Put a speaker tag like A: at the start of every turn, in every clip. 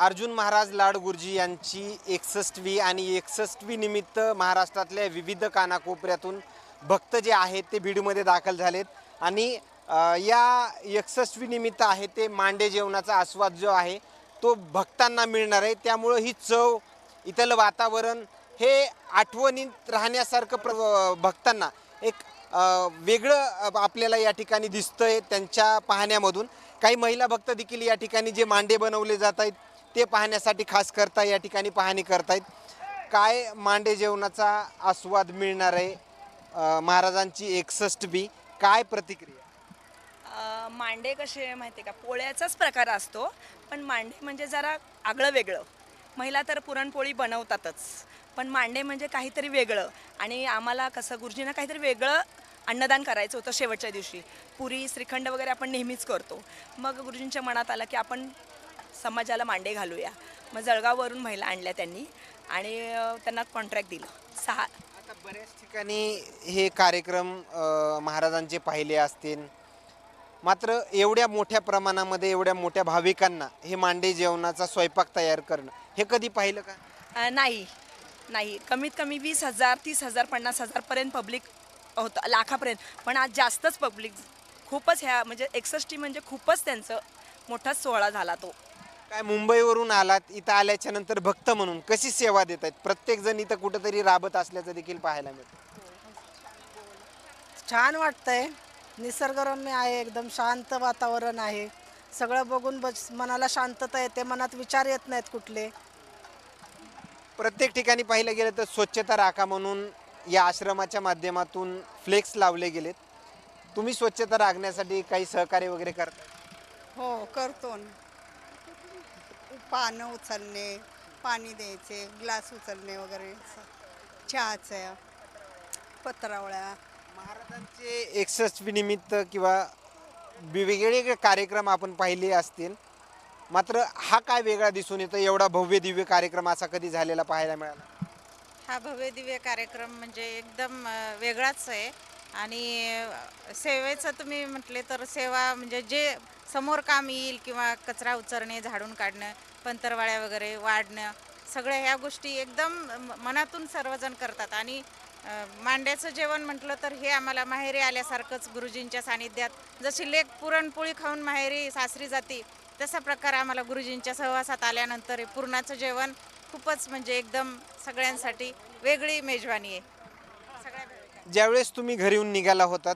A: अर्जुन महाराज लाड गुरुजी यांची एकसष्टवी आणि एकसष्टवी निमित्त महाराष्ट्रातल्या विविध कानाकोपऱ्यातून भक्त जे आहेत ते बीडमध्ये दाखल झालेत. आणि या एकसष्टवी निमित्त आहे ते मांडे जेवणाचा आस्वाद जो आहे तो भक्तांना मिळणार आहे. त्यामुळं ही चव इथलं वातावरण हे आठवणीत राहण्यासारखं प्र भक्तांना एक वेगळं आपल्याला या ठिकाणी दिसतंय त्यांच्या पाहण्यामधून. काही महिला भक्त देखील या ठिकाणी जे मांडे बनवले जात आहेत ते पाहण्यासाठी खास करता या ठिकाणी पाहणी करतायत. काय मांडे जेवणाचा आस्वाद मिळणार आहे? अ, महाराजांची एकसष्ट बी. काय प्रतिक्रिया?
B: अ, मांडे कसे माहिती आहे का? पोळ्याचाच प्रकार असतो पण मांडे म्हणजे जरा आगळं वेगळं. महिला तर पुरणपोळी बनवतातच पण मांडे म्हणजे काहीतरी वेगळं. आणि आम्हाला कसं गुरुजींना काहीतरी वेगळं अन्नदान करायचं होतं शेवटच्या दिवशी. पुरी श्रीखंड वगैरे आपण नेहमीच करतो. मग गुरुजींच्या मनात आलं की आपण समाजाला मांडे घालूया. मग जळगाववरून महिला आणल्या त्यांनी आणि त्यांना कॉन्ट्रॅक्ट दिलं. सहा.
A: आता बऱ्याच ठिकाणी हे कार्यक्रम अ, महाराजांचे पाहिले असतील. मात्र एवढ्या मोठ्या प्रमाणामध्ये एवढ्या मोठ्या भाविकांना हे मांडे जेवणाचा स्वयंपाक तयार करणं हे कधी पाहिलं का?
B: अ, नाही. नाही. कमीत कमी वीस हजार तीस हजार पन्नास हजारपर्यंत पब्लिक होतं लाखापर्यंत. पण आज जास्तच पब्लिक खूपच ह्या म्हणजे एकसष्टी म्हणजे खूपच त्यांचं मोठाच सोहळा झाला तो.
A: काय मुंबईवरून आलात इथं आल्याच्यानंतर भक्त म्हणून कशी सेवा देत आहेत? प्रत्येक जण इथं कुठंतरी राबत असल्याचं देखील पाहायला मिळतं.
C: छान वाटतंय. निसर्गरम्य आहे एकदम शांत वातावरण आहे. सगळं बघून बस मनाला शांतता येते मनात विचार येत नाहीत कुठले.
A: प्रत्येक ठिकाणी पाहिलं गेलं तर स्वच्छता राखा म्हणून या आश्रमाच्या माध्यमातून फ्लेक्स लावले गेलेत. तुम्ही स्वच्छता राखण्यासाठी काही सहकार्य वगैरे करता?
D: हो करतो ना. पानं उचलणे पाणी द्यायचे ग्लास उचलणे वगैरे. चहाचं पत्रावळ्या.
A: महाराजांचे एकसष्टवी निमित्त किंवा वेगवेगळे कार्यक्रम आपण पाहिले असतील. मात्र हा काय वेगळा दिसून येतो? एवढा भव्य दिव्य कार्यक्रम असा कधी झालेला पाहायला मिळाला?
E: हा भव्य दिव्य कार्यक्रम म्हणजे एकदम वेगळाच आहे. आणि सेवेचं तुम्ही म्हटले तर सेवा म्हणजे जे समोर काम येईल किंवा कचरा उचरणे झाडून काढणं पंतरवाळ्या वगैरे वाढणं सगळ्या ह्या गोष्टी एकदम मनातून सर्वजण करतात. आणि मांड्याचं जेवण म्हटलं तर हे आम्हाला माहेरी आल्यासारखंच गुरुजींच्या सानिध्यात. जशी लेख पुरणपोळी खाऊन माहेरी सासरी जाते तसा प्रकार आम्हाला गुरुजींच्या सहवासात आल्यानंतर पुरणाचं जेवण खूपच म्हणजे एकदम सगळ्यांसाठी वेगळी मेजवानी आहे.
A: ज्यावेळेस तुम्ही घरी येऊन निघाला होतात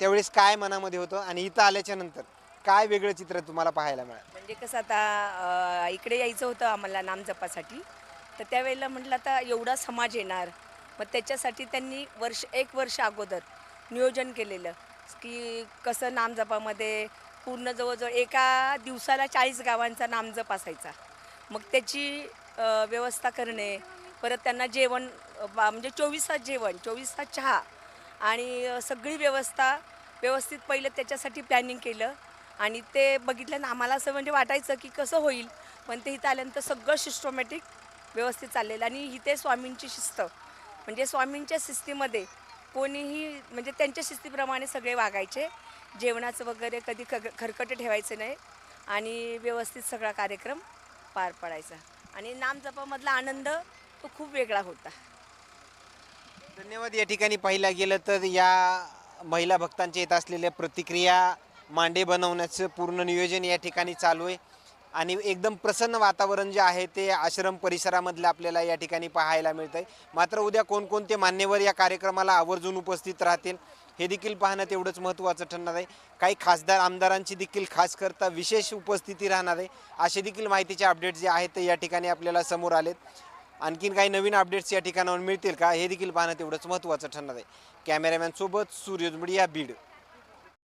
A: त्यावेळेस काय मनामध्ये होतं आणि इथं आल्याच्यानंतर काय वेगळं चित्र तुम्हाला पाहायला मिळालं?
B: म्हणजे कसं आता अ, इकडे यायचं होतं आम्हाला नामजपासाठी. तर त्यावेळेला म्हटलं आता एवढा समाज येणार. मग त्याच्यासाठी त्यांनी वर्ष एक वर्ष अगोदर नियोजन केलेलं की कसं नामजपामध्ये पूर्ण जवळजवळ एका दिवसाला चाळीस गावांचा नामजप असायचा. मग त्याची अ, व्यवस्था करणे परत त्यांना जेवण बा- म्हणजे चोवीस तास जेवण चोवीस तास चहा आणि सगळी व्यवस्था व्यवस्थित पहिलं त्याच्यासाठी प्लॅनिंग केलं. आणि ते बघितल्यानं आम्हाला असं म्हणजे वाटायचं की कसं होईल पण ते इथं आल्यानंतर सगळं सिस्टमॅटिक व्यवस्थित चाललेलं आणि इथे स्वामींची शिस्त. म्हणजे स्वामींच्या शिस्तीमध्ये कोणीही म्हणजे त्यांच्या शिस्तीप्रमाणे सगळे वागायचे. जेवणाचं वगैरे कधी ख खरकटे ठेवायचं नाही आणि व्यवस्थित सगळा कार्यक्रम पार पडायचा. आणि नामजपामधला आनंद तो खूप वेगळा होता.
A: धन्यवाद. या ठिकाणी पाहिलं गेलं तर या महिला भक्तांच्या येत असलेल्या प्रतिक्रिया मांडे बनवण्याचं पूर्ण नियोजन या ठिकाणी चालू आहे. आणि एकदम प्रसन्न वातावरण जे आहे ते आश्रम परिसरामधलं आपल्याला या ठिकाणी पाहायला मिळतं आहे मात्र उद्या कोणकोणते मान्यवर या कार्यक्रमाला आवर्जून उपस्थित राहतील हे देखील पाहणं तेवढंच महत्त्वाचं ठरणार आहे. काही खासदार आमदारांची देखील खास करता विशेष उपस्थिती राहणार आहे. असे देखील माहितीचे अपडेट जे आहेत ते या ठिकाणी आपल्याला समोर आलेत. आणखीन काही नवीन अपडेट्स या ठिकाणावर मिळतील का? हे देखील पाहणं तेवढंच महत्त्वाचं ठरणार आहे. कॅमेरामॅनसोबत सोबत या बीड.